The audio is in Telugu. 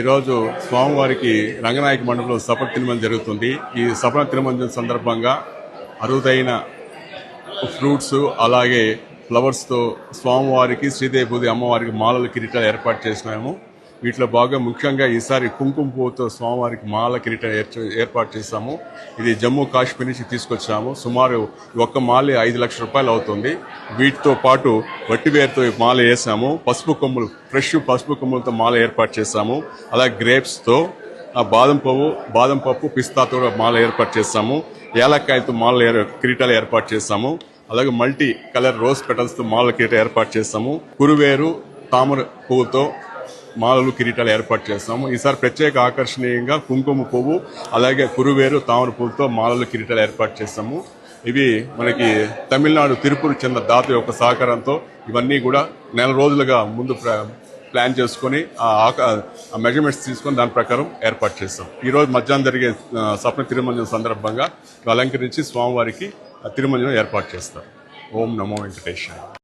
ఈరోజు స్వామివారికి రంగనాయక మండపంలో సపర తిరుమల జరుగుతుంది. ఈ సపర తిరుమల సందర్భంగా అరుదైన ఫ్రూట్స్ అలాగే ఫ్లవర్స్తో స్వామివారికి శ్రీదేవి అమ్మవారికి మాలలు కిరీటాలు ఏర్పాటు చేసినాము. వీటిలో బాగా ముఖ్యంగా ఈసారి కుంకుమ పువ్వుతో స్వామివారికి మాల కిరీటం ఏర్పాటు చేశాము. ఇది జమ్మూ కాశ్మీర్ నుంచి తీసుకొచ్చాము. సుమారు ఒక్క మాల ఐదు లక్షల రూపాయలు అవుతుంది. వీటితో పాటు వట్టివేరుతో మాల వేసాము. పసుపు కొమ్ములు ఫ్రెష్ పసుపు కొమ్ములతో మాల ఏర్పాటు చేశాము. అలాగే గ్రేప్స్తో ఆ బాదం పువ్వు బాదం పప్పు పిస్తాతో మాల ఏర్పాటు చేస్తాము ఏలక్కాయతో మాల కిరీటాలు ఏర్పాటు చేస్తాము అలాగే మల్టీ కలర్ రోజ్ పెటల్స్తో మాల కిరీటం ఏర్పాటు చేస్తాము కురువేరు తామర పువ్వుతో మాలలు కిరీటాలు ఏర్పాటు చేస్తాము. ఈసారి ప్రత్యేక ఆకర్షణీయంగా కుంకుమ పువ్వు అలాగే కురువేరు తామర పువ్వుతో మాలలు కిరీటాలు ఏర్పాటు చేస్తాము. ఇవి మనకి తమిళనాడు తిరుపతి చెందిన దాత యొక్క సహకారంతో ఇవన్నీ కూడా నెల రోజులుగా ముందు ప్లాన్ చేసుకొని ఆ మెజర్మెంట్స్ తీసుకొని దాని ప్రకారం ఏర్పాటు చేస్తాం. ఈరోజు మధ్యాహ్నం జరిగే సప్న స్వప్న తిరుమంజనం సందర్భంగా అలంకరించి స్వామివారికి ఆ తిరుమంజనం ఏర్పాటు చేస్తాం ఓం నమో వెంకటేశ్వర